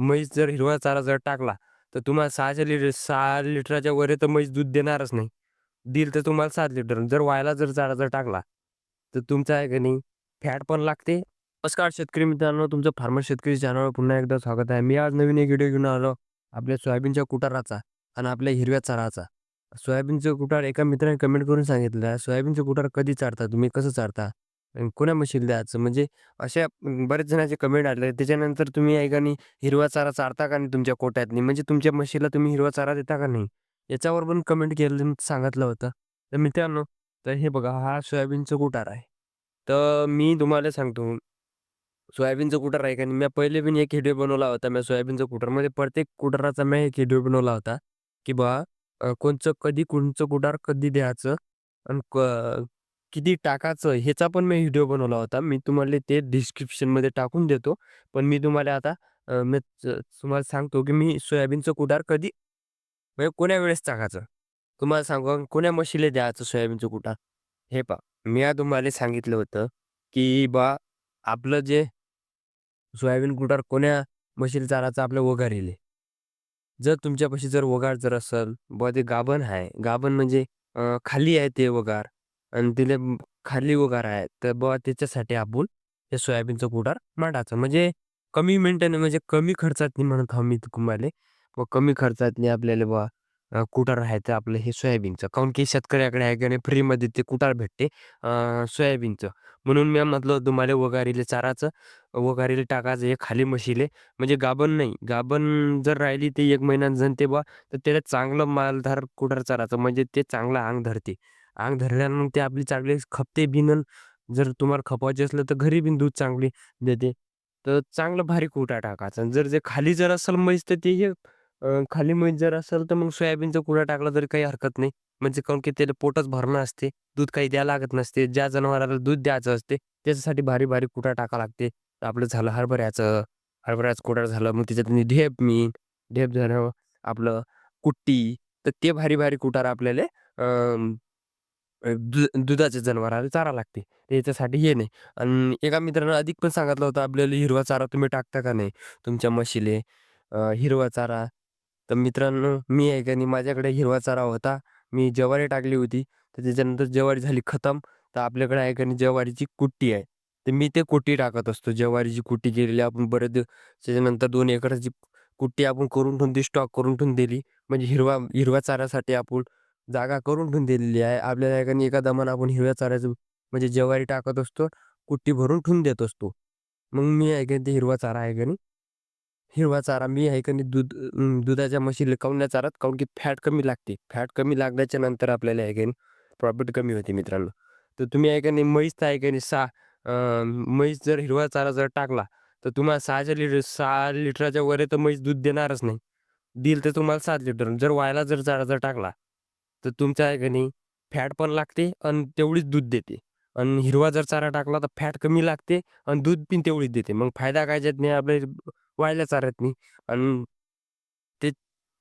म्हैस जर हिरवा चारा जर टाकला, तर तुम्हाला सहाशे लिटर सहा लिटरच्या वर तर म्हैस दूध देणारच नाही. दिल तर तुम्हाला सात लिटर. जर व्हायला जर चारा जर टाकला, तर तुमचा आहे का नाही फॅट पण लागते. नमस्कार शेतकरी मित्रांनो, तुमचं फार्मर शेतकरी चॅनलवर पुन्हा एकदा स्वागत आहे. मी आज नवीन एक व्हिडिओ घेऊन आलो आपल्या सोयाबीनच्या कुटाराचा आणि आपल्या हिरव्या चाराचा. सोयाबीनचं कुटार एका मित्राने कमेंट करून सांगितलं, "सोयाबीनचं कुटार कधी चारता तुम्ही? कसं चारता? आणि कोण्या द्यायचं?" म्हणजे अशा बरेच जणांचे कमेंट आले. त्याच्यानंतर तुम्ही आहे का नाही हिरवा चारा चारता का नाही तुमच्या कोट्यातनी? म्हणजे तुमच्या म्हशीला तुम्ही हिरवा चारा देता का नाही? याच्यावर पण कमेंट केलं सांगितलं होतं. तर मित्रांनो, तर हे बघा हा सोयाबीनचं कुटार आहे. तर मी तुम्हाला सांगतो, सोयाबीनचं कुटार आहे का नाही, मी पहिले पण एक व्हिडिओ बनवला होता. मी सोयाबीनचं कुटारमध्ये प्रत्येक कुटाराचा मी एक व्हिडिओ बनवला होता, की बा अ, कोणचं कधी कोणचं कुटार कधी द्यायचं आणि क किती टाकायचं ह्याचा पण मी व्हिडिओ बनवला होता. मी तुम्हाला ते डिस्क्रिप्शनमध्ये टाकून देतो. पण मी तुम्हाला आता मी च तुम्हाला सांगतो, की मी सोयाबीनचं कुटार कधी म्हणजे कोण्या वेळेस टाकायचं. तुम्हाला सांगू कोण्या म्हशीला द्यायचं सोयाबीनचं कुटार. हे पहा, मी तुम्हाला सांगितलं होतं, की बा आपलं जे सोयाबीन कुटार कोण्या म्हशीला चारायचं आपल्या वघारीले. जर तुमच्यापाशी जर वगार जर असेल, बुवा ते गाभण आहे. गाभण म्हणजे खाली आहे ते वगार आणि तिला खाली वगार आहे. तर बुवा त्याच्यासाठी आपण हे सोयाबीनचं कुडार मांडायचं. म्हणजे कमी मेंटेन म्हणजे कमी खर्चात नाही म्हणत आहो मी तुम्हाला. व कमी खर्चात नाही आपल्याला बुवा कुटार आहे तर आपलं हे सोयाबीनचं. काऊन की शेतकऱ्याकडे आहे की नाही फ्रीमध्ये ते कुटार भेटते सोयाबीनचं. म्हणून मी म्हटलं तुम्हाला वगारीले चाराचं, वगारीले टाकायचं हे खाली म्हशीले म्हणजे गाभण नाही. गाभण जर राहिली ते एक महिना जनते बा, तर त्याला चांगलं मालधार कुठार चाराचं म्हणजे ते चांगलं अंग धरते. अंग धरल्यानं ते आपली चांगली खपते बिन जर तुम्हाला खपवायचे असलं तर घरी बिन दूध चांगली देते. तर चांगलं भारी कुटा टाकायचा जर जे खाली जर असेल म्हैस तर ते हे खाली म्हैस जर असेल तर मग सोयाबीनचा कुटा टाकला तरी काही हरकत नाही. म्हणजे काऊन की त्याला पोटच भरणं असते. दूध काही द्यायला लागत नसते. ज्या जनावराला दूध द्यायचं असते त्याच्यासाठी भारी-भारी कुटा टाकावं लागते. आपलं झालं हरभऱ्याचं हरभऱ्याचं कुटा झालं, मग त्याच्यात ढेप मी ढेप झालं आपलं कुट्टी, तर ते भारी-भारी कुटार आपल्याला अ, दु दुधाच्या जनावराला चारा लागते. त्याच्यासाठी हे नाही. आणि एका मित्रानं अधिक पण सांगितलं होतं, आपल्याला हिरवा चारा तुम्ही टाकता का नाही तुमच्या म्हशीले अ, हिरवा चारा. तर मित्रांनो, मी आहे का नाही माझ्याकडे हिरवा चारा होता. मी ज्वारी टाकली होती. तर त्याच्यानंतर ज्वारी झाली खतम. तर आपल्याकडे आहे का नाही ज्वारीची कुट्टी आहे. तर मी ते कुट्टी टाकत असतो. ज्वारीची कुट्टी केलेली आपण बरेच दिवस त्याच्यानंतर 2 एकराची कुट्टी आपण करून ठेवून ती स्टॉक करून ठेवून दिली. म्हणजे हिरवा हिरवा चाऱ्यासाठी आपण जागा करून ठेवून दिलेली आहे. आपल्याला आहे एका दमानं आपण हिरव्या चाऱ्याचं म्हणजे ज्वारी टाकत असतो. कुट्टी भरून ठेवून देत असतो. मग मी आहे ते हिरवा चारा आहे का हिरवा चारा मी आहे का नाही दूध दुधाच्या म्हशीला काऊन नाही चारत? काऊन की फॅट कमी लागते. फॅट कमी लागल्याच्या नंतर आपल्याला आहे का प्रॉफिट कमी होते मित्रांनो. तर तुम्ही आहे का नाही म्हैस तर आहे का नाही सहा म्हैस जर हिरवा चारा जर टाकला, तर तुम्हाला सहाच्या लिटर सहा लिटरच्या वर तर म्हैस दूध देणारच नाही. दिल तर तुम्हाला सात लिटर. जर व्हायला जर चारा जर टाकला, तर तुमच्या आहे का नाही फॅट पण लागते आणि तेवढीच दूध देते. आणि हिरवा जर चारा टाकला तर फॅट कमी लागते आणि दूध पण तेवढीच देते. मग फायदा काय जात नाही आपल्या वाळल्या चाऱ्यातनी आणि ते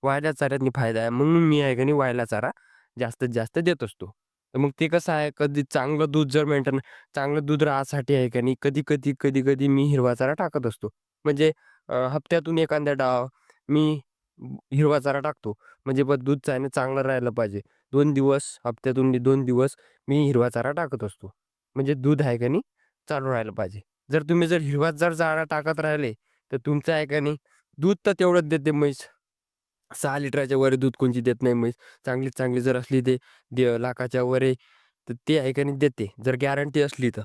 वायल्या चाऱ्यातनी फायदा आहे. म्हणून मी आहे का नाही वायला चारा जास्तीत जास्त देत असतो. तर मग ते कसं आहे कधी चांगलं दूध जर मेंटेन चांगलं दूध राहासाठी आहे का नाही कधी-कधी, कधी-कधी मी हिरवा चारा टाकत असतो. म्हणजे हप्त्यातून एखाद्या डाव मी हिरवा चारा टाकतो. म्हणजे पण दूध आहे चांगलं राहायला पाहिजे. 2 दिवस हप्त्यातून 2 दिवस मी हिरवा चारा टाकत असतो. म्हणजे दूध आहे का नाही चालू राहायला पाहिजे. जर तुम्ही जर हिरवा जर चारा टाकत राहिले, तर तुमचं आहे का नाही दूध तर तेवढंच देते म्हैस. 6 लिटरच्या वर दूध कोणची देत नाही म्हैस. चांगली चांगली जर असली ते दे लाखाच्या वर आहे, तर ते आहे का नाही देते. जर गॅरंटी असली तर.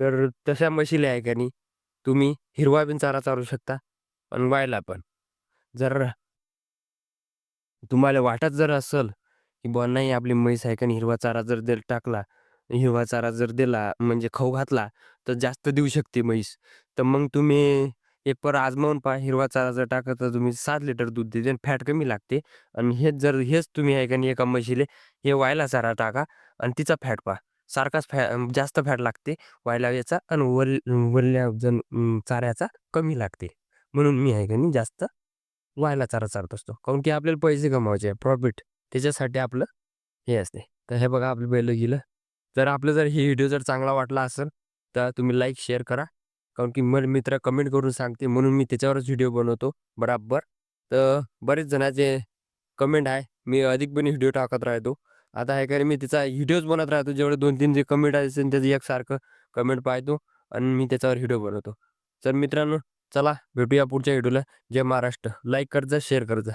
तर तशा म्हशीला आहे का नाही तुम्ही हिरवा बिन चारा चारू शकता आणि वाळला पण. जर तुम्हाला वाटत जर असेल, की बुवा नाही आपली म्हैस आहे का नाही हिरवा चारा जर दे टाकला, हिरवा चारा जर दिला म्हणजे खाऊ घातला, तर जास्त देऊ शकते म्हैस. तर मग तुम्ही एक पर आजमावून पहा. हिरवा चारा जर टाकला तर तुम्ही सात लिटर दूध देते आणि फॅट कमी लागते. आणि हेच जर हेच तुम्ही आहे का नाही एका म्हशीले हे वायला चारा टाका आणि तिचा फॅट पहा. सारखाच फॅ जास्त फॅट लागते वायला याचा आणि वल वल्ल्या जण चाऱ्याचा कमी लागते. म्हणून मी आहे का नाही जास्त व्हायला चारा चारत असतो. काऊन की आपल्याला पैसे कमवायचे प्रॉफिट. त्याच्यासाठी आपलं हे असते. तर हे बघा आपलं बैलं गेलं. जर आपलं जर हे व्हिडिओ जर चांगला वाटला असेल, तर तुम्ही लाईक, शेअर करा. कारण की मग मित्र कमेंट करून सांगते म्हणून मी त्याच्यावरच व्हिडिओ बनवतो बराबर तर बरेच जणाचे कमेंट आहे मी अधिक पण व्हिडिओ टाकत राहतो आता हे काय मी त्याचा व्हिडिओज बनत राहतो जेवढे दोन तीन जे कमेंट असेल त्याचं एकसारखं कमेंट पाहतो आणि मी त्याच्यावर व्हिडिओ बनवतो तर मित्रांनो चला भेटूया पुढच्या व्हिडिओला. जय महाराष्ट्र. लाईक करजा शेअर करजा